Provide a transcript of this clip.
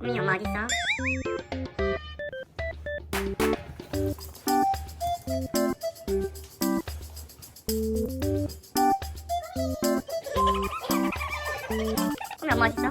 어머니 엄마 어딨어? 어머니 엄마 어딨어?